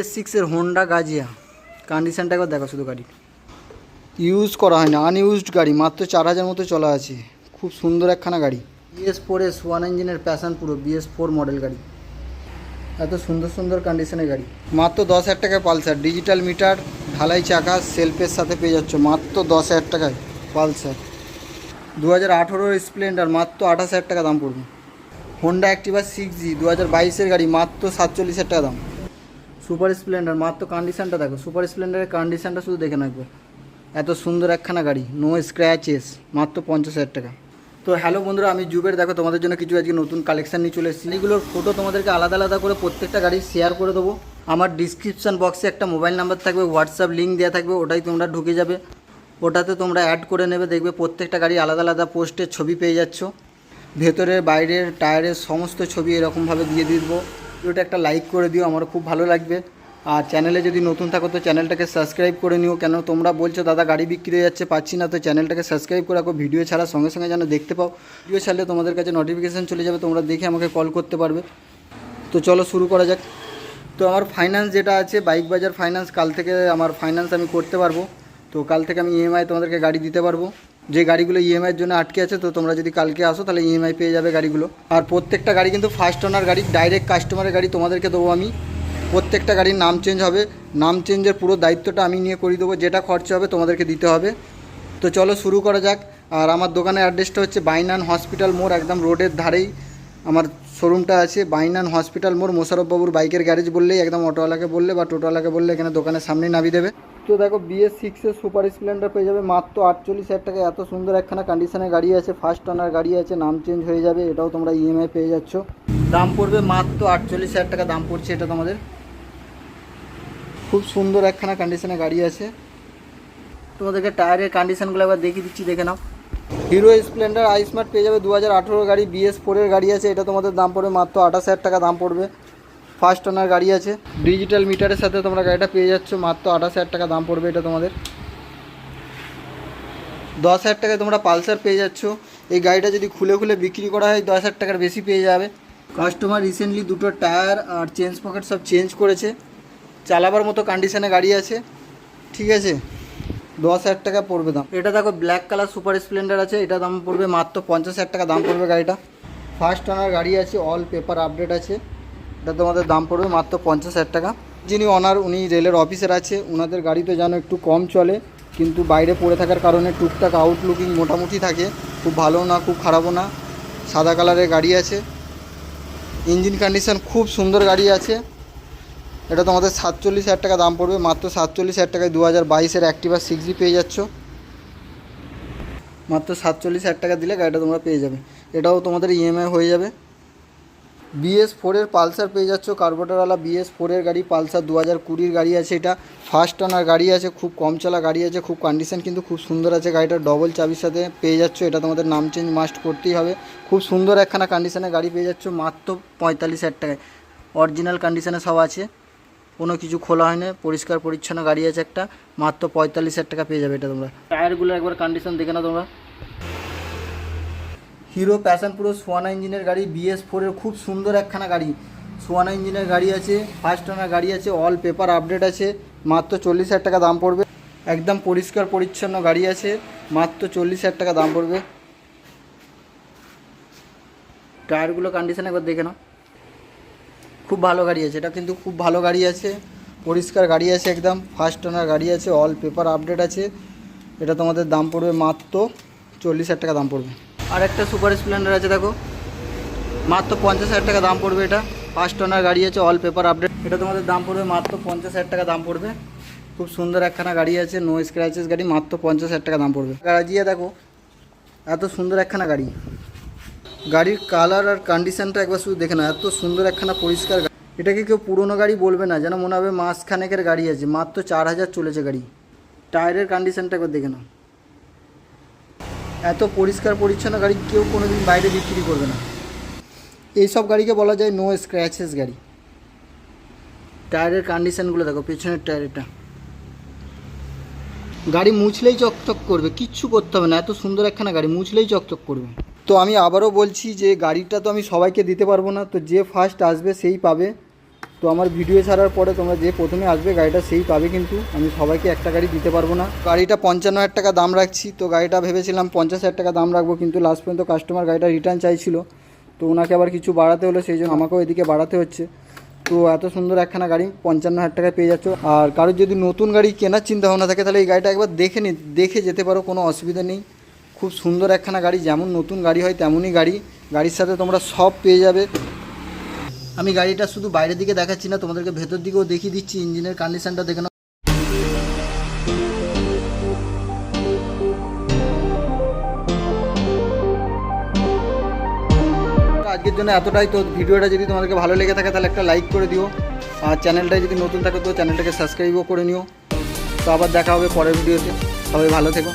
S সিক্সের Honda গাজিয়া কন্ডিশনটা একবার দেখো শুধু গাড়ি। ইউজ করা হয় না আনইউজড গাড়ি, মাত্র চার হাজার মতো চলা আছে। খুব সুন্দর একখানা গাড়ি। B S four S one ইঞ্জিনের প্যাশন পুরো বিএস ফোর মডেল গাড়ি। এত সুন্দর সুন্দর কন্ডিশনের গাড়ি। মাত্র দশ হাজার টাকায় পালসার ডিজিটাল মিটার ঢালাই চাকা সেলফের সাথে পেয়ে যাচ্ছ, মাত্র দশ হাজার টাকায় পালসার। দু হাজার আঠেরোর স্প্লেন্ডার মাত্র আঠাশ হাজার টাকা দাম পড়বে। হোন্ডা অ্যাক্টিভা সিক্স জি দু হাজার বাইশের গাড়ি, মাত্র সাতচল্লিশ হাজার টাকা দাম। সুপার স্প্লেন্ডার, মাত্র কন্ডিশনটা দেখো, সুপার স্প্লেন্ডারের কন্ডিশনটা শুধু দেখে নাকবে এত সুন্দর একখানা গাড়ি নো স্ক্র্যাচেস মাত্র পঞ্চাশ হাজার টাকা। তো হ্যালো বন্ধুরা, আমি জুবের, দেখো তোমাদের জন্য কিছু আজকে নতুন কালেকশন নিয়ে চলে এসেছি। এগুলোর ফটো তোমাদেরকে আলাদা আলাদা করে প্রত্যেকটা গাড়ি শেয়ার করে দেবো। আমার ডিসক্রিপশন বক্সে একটা মোবাইল নাম্বার থাকবে হোয়াটসঅ্যাপ লিঙ্ক দেওয়া থাকবে, ওটাই তোমরা ঢুকে যাবে। ওটাতে তোমরা অ্যাড করে নেবে, দেখবে প্রত্যেকটা গাড়ি আলাদা আলাদা পোস্টের ছবি পেয়ে যাচ্ছ। ভেতরের, বাইরের টায়ারের সমস্ত ছবি এরকমভাবে দিয়ে দিব। ভিডিওটা একটা লাইক করে দিও আমার খুব ভালো লাগবে। আর চ্যানেলে যদি নতুন থাকো তো চ্যানেলটাকে সাবস্ক্রাইব করে নিও। কেন তোমরা বলছো দাদা গাড়ি বিক্রি হয়ে যাচ্ছে, পাচ্ছি না, তো চ্যানেলটাকে সাবস্ক্রাইব করে রাখো। ভিডিও ছাড়া সঙ্গে সঙ্গে যেন দেখতে পাও। ভিডিও ছাড়লে তোমাদের কাছে নোটিফিকেশান চলে যাবে, তোমরা দেখে আমাকে কল করতে পারবে। তো চলো শুরু করা যাক। তো আমার ফাইন্যান্স যেটা আছে বাইক বাজার ফাইন্যান্স কাল থেকে আমার ফাইন্যান্স আমি করতে পারব। তো কাল থেকে আমি ইএমআই তোমাদেরকে গাড়ি দিতে পারব। যে গাড়িগুলো ইএমআইয়ের জন্য আটকে আছে, তো তোমরা যদি কালকে আসো, তাহলে ইএমআই পেয়ে যাবে গাড়িগুলো। আর প্রত্যেকটা গাড়ি কিন্তু ফার্স্ট ওনার গাড়ি ডাইরেক্ট কাস্টমারের গাড়ি তোমাদেরকে দেবো আমি। প্রত্যেকটা গাড়ির নাম চেঞ্জ হবে। নাম চেঞ্জের পুরো দায়িত্বটা আমি নিয়ে করিয়ে দেবো। যেটা খরচা হবে তোমাদেরকে দিতে হবে। তো চলো শুরু করা যাক। আর আমার দোকানের অ্যাড্রেসটা হচ্ছে বাইনান হসপিটাল মোড়, একদম রোডের ধারেই। আমার শোরুমটা আছে বাইনান হসপিটাল মোড়, মোশারফবাবুর বাইকের গ্যারেজ বললেই একদম অটোওয়ালাকে বললে বা টোটোওয়ালাকে বললে এখানে দোকানের সামনেই নামিয়ে দেবে। তো দেখো বিএস সিক্সের সুপার স্প্লেন্ডার পেয়ে যাবে মাত্র আটচল্লিশ হাজার টাকা। এত সুন্দর একখানা কন্ডিশনের গাড়ি আছে ফার্স্ট ওনার গাড়ি আছে, নাম চেঞ্জ হয়ে যাবে, এটাও তোমরা ইএমআই পেয়ে যাচ্ছ। দাম পড়বে মাত্র আটচল্লিশ হাজার টাকা, দাম পড়ছে এটা তোমাদের। খুব সুন্দর একখানা কন্ডিশনের গাড়ি আছে। তোমাদেরকে টায়ারের কন্ডিশনগুলো একবার দেখিয়ে দিচ্ছি, দেখে নাও। হিরো স্প্লেন্ডার আই স্মার্ট পেয়ে যাবে দু হাজার আঠেরো গাড়ি বিএস ফোরের গাড়ি আছে, এটা তোমাদের দাম পড়বে মাত্র আঠাশ হাজার টাকা, দাম পড়বে। ফার্স্ট ওনার গাড়ি আছে। ডিজিটাল মিটারের সাথে তোমরা গাড়িটা পেয়ে যাচ্ছ। মাত্র আঠাশ হাজার টাকা দাম পড়বে এটা তোমাদের। দশ হাজার টাকায় তোমরা পালসার পেয়ে যাচ্ছ। এই গাড়িটা যদি খুলে খুলে বিক্রি করা হয়, দশ হাজার টাকার বেশি পেয়ে যাবে। কাস্টমার রিসেন্টলি দুটো টায়ার আর চেঞ্জ পকেট সব চেঞ্জ করেছে। চালাবার মতো কন্ডিশনে গাড়ি আছে। ঠিক আছে? দশ হাজার টাকা পড়বে দাম। এটা দেখো ব্ল্যাক কালার সুপার স্প্লেন্ডার আছে। এটা দাম পড়বে মাত্র পঞ্চাশ হাজার টাকা দাম পড়বে গাড়িটা। ফার্স্ট ওনার গাড়ি আছে। অল পেপার আপডেট আছে। এটা তোমাদের দাম পড়বে মাত্র পঞ্চাশ হাজার টাকা। যিনি অনার উনি রেলের অফিসার আছে ওনাদের গাড়ি তো যেন একটু কম চলে, কিন্তু বাইরে পড়ে থাকার কারণে টুকটাক আউটলুকিং মোটামুটি থাকে, খুব ভালো না, খুব খারাপও না। সাদা কালারের গাড়ি আছে। ইঞ্জিন কন্ডিশন খুব সুন্দর গাড়ি আছে। এটা তোমাদের সাতচল্লিশ হাজার টাকা দাম পড়বে, মাত্র সাতচল্লিশ হাজার টাকায় দু হাজার বাইশের অ্যাক্টিভা সিক্স জি পেয়ে যাচ্ছ। মাত্র সাতচল্লিশ হাজার টাকা দিলে গাড়িটা তোমরা পেয়ে যাবে। এটাও তোমাদের ইএমআই হয়ে যাবে। বিএস ফোরের পালসার পেয়ে যাচ্ছ কার্বোটারওয়ালা বিএস ফোরের গাড়ি, পালসার দু হাজার কুড়ির গাড়ি আছে এটা। ফার্স্ট ওনার গাড়ি আছে, খুব কম চলা গাড়ি আছে, খুব কন্ডিশন কিন্তু খুব সুন্দর আছে, গাড়িটা ডবল চাবির সাথে পেয়ে যাচ্ছ, এটা তোমাদের নাম চেঞ্জ মাস্ট করতেই হবে। খুব সুন্দর একখানা কন্ডিশনে গাড়ি পেয়ে যাচ্ছ, মাত্র পঁয়তাল্লিশ হাজার টাকায়। অরিজিনাল কন্ডিশনে সব আছে, কোনো কিছু খোলা হয় না পরিষ্কার পরিচ্ছন্ন গাড়ি আছে একটা, মাত্র পঁয়তাল্লিশ হাজার টাকা পেয়ে যাবে এটা তোমরা। টায়ারগুলো একবার কন্ডিশন দেখে না তোমরা। হিরো প্যাশন প্রো সোয়ানা ইঞ্জিনের গাড়ি, বিএস ফোরের খুব সুন্দর একখানা গাড়ি। সোয়ানা ইঞ্জিনের গাড়ি আছে ফার্স্ট ওনার গাড়ি আছে অল পেপার আপডেট আছে, মাত্র চল্লিশ হাজার টাকা দাম পড়বে। একদম পরিষ্কার পরিচ্ছন্ন গাড়ি আছে, মাত্র চল্লিশ হাজার টাকা দাম পড়বে। টায়ারগুলো কন্ডিশন একবার দেখে নাও। খুব ভালো গাড়ি আছে, এটা কিন্তু খুব ভালো গাড়ি আছে, পরিষ্কার গাড়ি আছে একদম ফার্স্ট ওনার গাড়ি আছে অল পেপার আপডেট আছে। এটা তোমাদের দাম পড়বে মাত্র চল্লিশ হাজার টাকা দাম পড়বে। আর একটা সুপার স্প্লেন্ডার আছে, দেখো। মাত্র পঞ্চাশ হাজার টাকা দাম পড়বে এটা। ফার্স্ট ওনার গাড়ি আছে অল পেপার আপডেট এটা তোমাদের দাম পড়বে মাত্র পঞ্চাশ হাজার টাকা দাম পড়বে। খুব সুন্দর একখানা গাড়ি আছে নো স্ক্র্যাচেস গাড়ি, মাত্র পঞ্চাশ হাজার টাকা দাম পড়বে। গাড়িয়ে দেখো। এত সুন্দর একখানা গাড়ি। গাড়ির কালার আর কন্ডিশনটা একবার শুধু দেখে না এত সুন্দর একখানা পরিষ্কার এটাকে কেউ পুরনো গাড়ি বলবে না, যেন মনে হবে মাসখানেকের গাড়ি আছে, মাত্র চার হাজার চলেছে গাড়ি। টায়ারের কন্ডিশনটা একবার দেখে নাও। এত পরিষ্কার পরিচ্ছন্ন গাড়ি কেউ কোনো দিন বাইরে বিক্রি করবে না। এইসব গাড়িকে বলা যায় নো স্ক্র্যাচেস গাড়ি। টায়ারের কন্ডিশনগুলো দেখো, পেছনের টায়ারটা গাড়ি মুছলেই চকচক করবে, কিচ্ছু করতে হবে না, এত সুন্দর একখানা গাড়ি মুছলেই চকচক করবে। তো আমি আবারও বলছি যে গাড়িটা তো আমি সবাইকে দিতে পারব না, তো যে ফার্স্ট আসবে সেই পাবে। তো আমার ভিডিও ছাড়ার পরে তোমরা যে প্রথমে আসবে গাড়িটা সেই পাবে কিন্তু। আমি সবাইকে একটা গাড়ি দিতে পারব না। গাড়িটা পঞ্চান্ন হাজার টাকা দাম রাখছি। তো গাড়িটা ভেবেছিলাম পঞ্চাশ হাজার টাকা দাম রাখব কিন্তু লাস্ট পর্যন্ত কাস্টমার গাড়িটা রিটার্ন চাইছিল। তো ওনাকে আবার কিছু বাড়াতে হলো, সেই জন্য আমাকেও এদিকে বাড়াতে হচ্ছে। তো এত সুন্দর একখানা গাড়ি, পঞ্চান্ন হাজার টাকায় পেয়ে যাচ্ছ। আর কারোর যদি নতুন গাড়ি কেনার চিন্তা ভাবনা থাকে, তাহলে এই গাড়িটা একবার দেখে নি, দেখে যেতে পারো, কোনো অসুবিধা নেই। খুব সুন্দর একখানা গাড়ি, যেমন নতুন গাড়ি হয় তেমনই গাড়ি। গাড়ির সাথে তোমরা সব পেয়ে যাবে। আমি গাড়িটা শুধু বাইরের দিকে দেখাচ্ছি না, তোমাদেরকে ভেতর দিকেও দেখিয়ে দিচ্ছি, ইঞ্জিনের কন্ডিশনটা দেখে আজকের জন্য এতটাই। তো ভিডিওটা যদি তোমাদেরকে ভালো লেগে থাকে, তাহলে একটা লাইক করে দিও। আর চ্যানেলটায় যদি নতুন থাকে, তো চ্যানেলটাকে সাবস্ক্রাইবও করে নিও। তো আবার দেখা হবে পরের ভিডিওতে। সবাই ভালো থেকো।